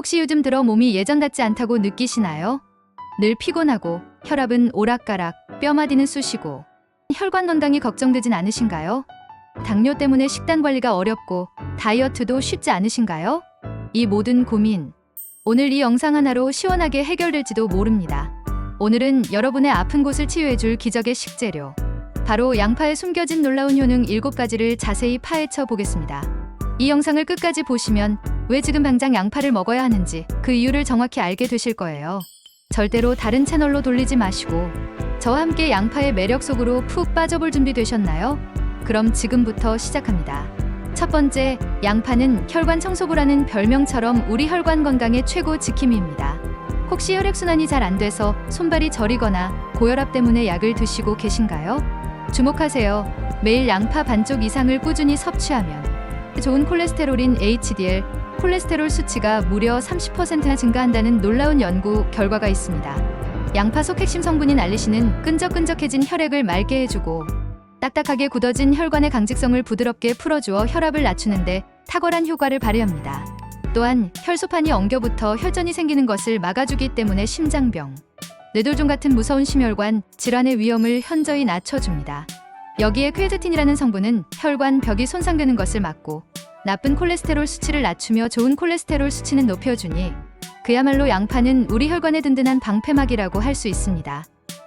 혹시 요즘 들어 몸이 예전 같지 않다고 느끼시나요? 늘 피곤하고 혈압은 오락가락, 뼈마디는 쑤시고 혈관 건강이 걱정되진 않으신가요? 당뇨 때문에 식단 관리가 어렵고 다이어트도 쉽지 않으신가요? 이 모든 고민 오늘 이 영상 하나로 시원하게 해결될지도 모릅니다. 오늘은 여러분의 아픈 곳을 치유해줄 기적의 식재료 바로 양파에 숨겨진 놀라운 효능 7가지를 자세히 파헤쳐 보겠습니다. 이 영상을 끝까지 보시면 왜 지금 당장 양파를 먹어야 하는지 그 이유를 정확히 알게 되실 거예요. 절대로 다른 채널로 돌리지 마시고 저와 함께 양파의 매력 속으로 푹 빠져볼 준비 되셨나요? 그럼 지금부터 시작합니다. 첫 번째, 양파는 혈관 청소부라는 별명처럼 우리 혈관 건강의 최고 지킴이입니다. 혹시 혈액순환이 잘 안 돼서 손발이 저리거나 고혈압 때문에 약을 드시고 계신가요? 주목하세요. 매일 양파 반쪽 이상을 꾸준히 섭취하면 좋은 콜레스테롤인 HDL, 콜레스테롤 수치가 무려 30%나 증가한다는 놀라운 연구 결과가 있습니다. 양파 속 핵심 성분인 알리신은 끈적끈적해진 혈액을 맑게 해주고 딱딱하게 굳어진 혈관의 강직성을 부드럽게 풀어주어 혈압을 낮추는데 탁월한 효과를 발휘합니다. 또한 혈소판이 엉겨붙어 혈전이 생기는 것을 막아주기 때문에 심장병, 뇌돌종 같은 무서운 심혈관 질환의 위험을 현저히 낮춰줍니다. 여기에 퀘르틴이라는 성분은 혈관 벽이 손상되는 것을 막고 나쁜 콜레스테롤 수치를 낮추며 좋은 콜레스테롤 수치는 높여주니 그야말로 양파는 우리 혈관의 든든한 방패막이라고 할 수 있습니다.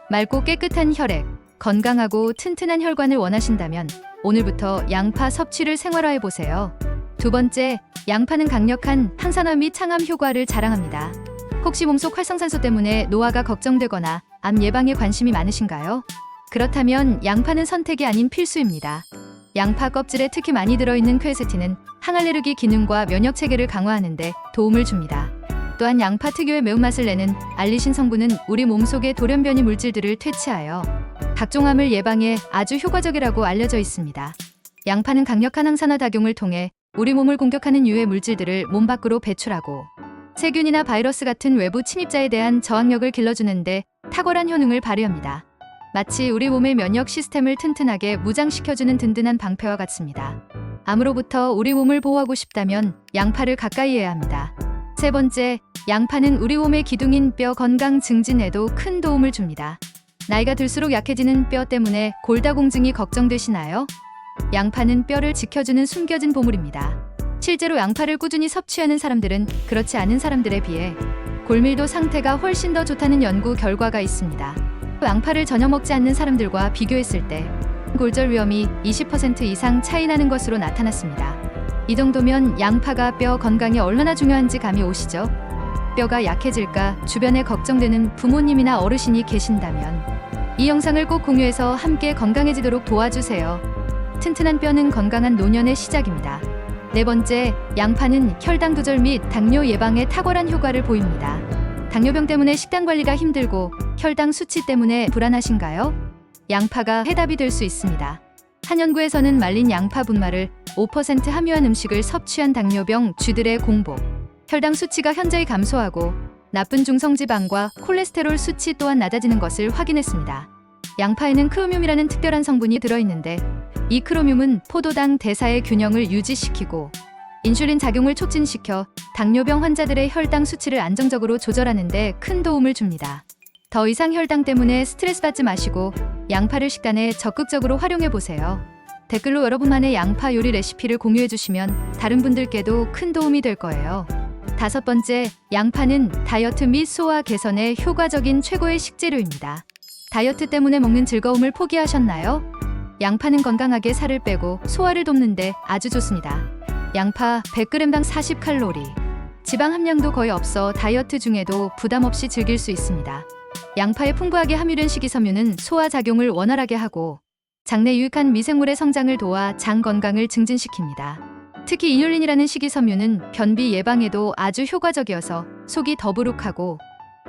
맑고 깨끗한 혈액, 건강하고 튼튼한 혈관을 원하신다면 오늘부터 양파 섭취를 생활화해 보세요. 두 번째, 양파는 강력한 항산화 및 창암 효과를 자랑합니다. 혹시 몸속 활성산소 때문에 노화가 걱정되거나 암 예방에 관심이 많으신가요? 그렇다면 양파는 선택이 아닌 필수입니다. 양파 껍질에 특히 많이 들어있는 퀘세틴은 항알레르기 기능과 면역 체계를 강화하는데 도움을 줍니다. 또한 양파 특유의 매운맛을 내는 알리신 성분은 우리 몸속의 돌연변이 물질들을 퇴치하여 각종 암을 예방에 아주 효과적이라고 알려져 있습니다. 양파는 강력한 항산화 작용을 통해 우리 몸을 공격하는 유해 물질들을 몸 밖으로 배출하고 세균이나 바이러스 같은 외부 침입자에 대한 저항력을 길러주는데 탁월한 효능을 발휘합니다. 마치 우리 몸의 면역 시스템을 튼튼하게 무장시켜주는 든든한 방패와 같습니다. 암으로부터 우리 몸을 보호하고 싶다면 양파를 가까이 해야 합니다. 세 번째, 양파는 우리 몸의 기둥인 뼈 건강 증진에도 큰 도움을 줍니다. 나이가 들수록 약해지는 뼈 때문에 골다공증이 걱정되시나요? 양파는 뼈를 지켜주는 숨겨진 보물입니다. 실제로 양파를 꾸준히 섭취하는 사람들은 그렇지 않은 사람들에 비해 골밀도 상태가 훨씬 더 좋다는 연구 결과가 있습니다. 양파를 전혀 먹지 않는 사람들과 비교했을 때 골절 위험이 20% 이상 차이 나는 것으로 나타났습니다. 이 정도면 양파가 뼈 건강에 얼마나 중요한지 감이 오시죠? 뼈가 약해질까 주변에 걱정되는 부모님이나 어르신이 계신다면 이 영상을 꼭 공유해서 함께 건강해지도록 도와주세요. 튼튼한 뼈는 건강한 노년의 시작입니다. 네 번째, 양파는 혈당 조절 및 당뇨 예방에 탁월한 효과를 보입니다. 당뇨병 때문에 식단 관리가 힘들고 혈당 수치 때문에 불안하신가요? 양파가 해답이 될 수 있습니다. 한 연구에서는 말린 양파 분말을 5% 함유한 음식을 섭취한 당뇨병 쥐들의 공복, 혈당 수치가 현저히 감소하고 나쁜 중성지방과 콜레스테롤 수치 또한 낮아지는 것을 확인했습니다. 양파에는 크로뮴이라는 특별한 성분이 들어있는데 이 크로뮴은 포도당 대사의 균형을 유지시키고 인슐린 작용을 촉진시켜 당뇨병 환자들의 혈당 수치를 안정적으로 조절하는 데 큰 도움을 줍니다. 더 이상 혈당 때문에 스트레스 받지 마시고 양파를 식단에 적극적으로 활용해 보세요. 댓글로 여러분만의 양파 요리 레시피를 공유해 주시면 다른 분들께도 큰 도움이 될 거예요. 다섯 번째, 양파는 다이어트 및 소화 개선에 효과적인 최고의 식재료입니다. 다이어트 때문에 먹는 즐거움을 포기하셨나요? 양파는 건강하게 살을 빼고 소화를 돕는데 아주 좋습니다. 양파 100g당 40칼로리. 지방 함량도 거의 없어 다이어트 중에도 부담 없이 즐길 수 있습니다. 양파에 풍부하게 함유된 식이섬유는 소화 작용을 원활하게 하고 장내 유익한 미생물의 성장을 도와 장 건강을 증진시킵니다. 특히 이뇰린이라는 식이섬유는 변비 예방에도 아주 효과적이어서 속이 더부룩하고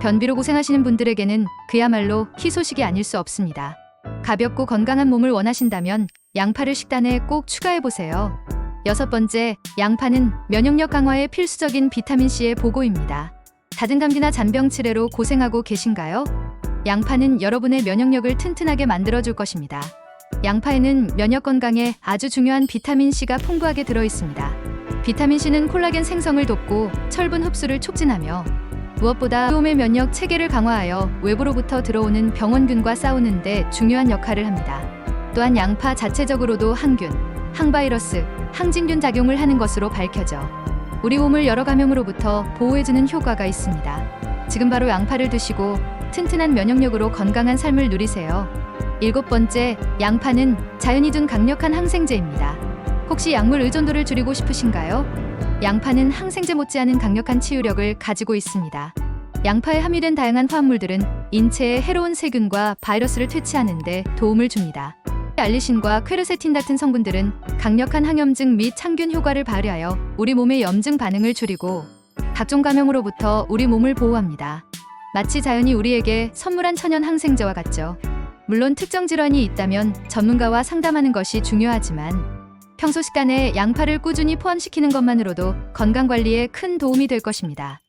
변비로 고생하시는 분들에게는 그야말로 희소식이 아닐 수 없습니다. 가볍고 건강한 몸을 원하신다면 양파를 식단에 꼭 추가해 보세요. 여섯 번째, 양파는 면역력 강화에 필수적인 비타민C의 보고입니다. 잦은 감기나 잔병 치레로 고생하고 계신가요? 양파는 여러분의 면역력을 튼튼하게 만들어줄 것입니다. 양파에는 면역 건강에 아주 중요한 비타민 C가 풍부하게 들어 있습니다. 비타민C는 콜라겐 생성을 돕고 철분 흡수를 촉진하며 무엇보다 몸의 면역 체계를 강화하여 외부로부터 들어오는 병원균과 싸우는데 중요한 역할을 합니다. 또한 양파 자체적으로도 항균, 항바이러스, 항진균 작용을 하는 것으로 밝혀져 우리 몸을 여러 감염으로부터 보호해주는 효과가 있습니다. 지금 바로 양파를 드시고 튼튼한 면역력으로 건강한 삶을 누리세요. 일곱 번째, 양파는 자연이 둔 강력한 항생제입니다. 혹시 약물 의존도를 줄이고 싶으신가요? 양파는 항생제 못지않은 강력한 치유력을 가지고 있습니다. 양파에 함유된 다양한 화합물들은 인체의 해로운 세균과 바이러스를 퇴치하는 데 도움을 줍니다. 알리신과 퀘르세틴 같은 성분들은 강력한 항염증 및 창균 효과를 발휘하여 우리 몸의 염증 반응을 줄이고 각종 감염으로부터 우리 몸을 보호합니다. 마치 자연이 우리에게 선물한 천연 항생제와 같죠. 물론 특정 질환이 있다면 전문가와 상담하는 것이 중요하지만 평소 식단에 양파를 꾸준히 포함시키는 것만으로도 건강 관리에 큰 도움이 될 것입니다.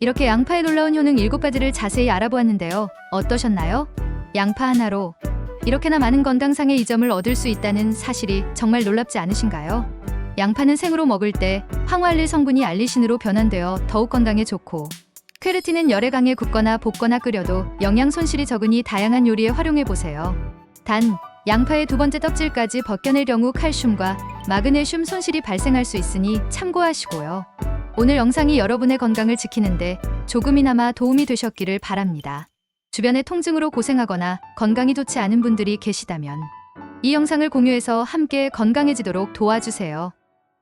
이렇게 양파의 놀라운 효능 7가지를 자세히 알아보았는데요. 어떠셨나요? 양파 하나로 이렇게나 많은 건강상의 이점을 얻을 수 있다는 사실이 정말 놀랍지 않으신가요? 양파는 생으로 먹을 때 황화알릴 성분이 알리신으로 변환되어 더욱 건강에 좋고 퀘르틴은 열에 강해 굽거나 볶거나 끓여도 영양 손실이 적으니 다양한 요리에 활용해 보세요. 단 양파의 두 번째 떡질까지 벗겨낼 경우 칼슘과 마그네슘 손실이 발생할 수 있으니 참고하시고요. 오늘 영상이 여러분의 건강을 지키는데 조금이나마 도움이 되셨기를 바랍니다. 주변에 통증으로 고생하거나 건강이 좋지 않은 분들이 계시다면 이 영상을 공유해서 함께 건강해지도록 도와주세요.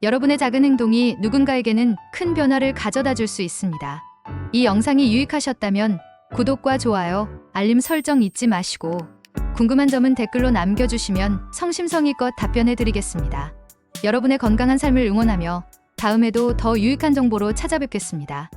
여러분의 작은 행동이 누군가에게는 큰 변화를 가져다 줄 수 있습니다. 이 영상이 유익하셨다면 구독과 좋아요, 알림 설정 잊지 마시고 궁금한 점은 댓글로 남겨주시면 성심성의껏 답변해 드리겠습니다. 여러분의 건강한 삶을 응원하며 다음에도 더 유익한 정보로 찾아뵙겠습니다.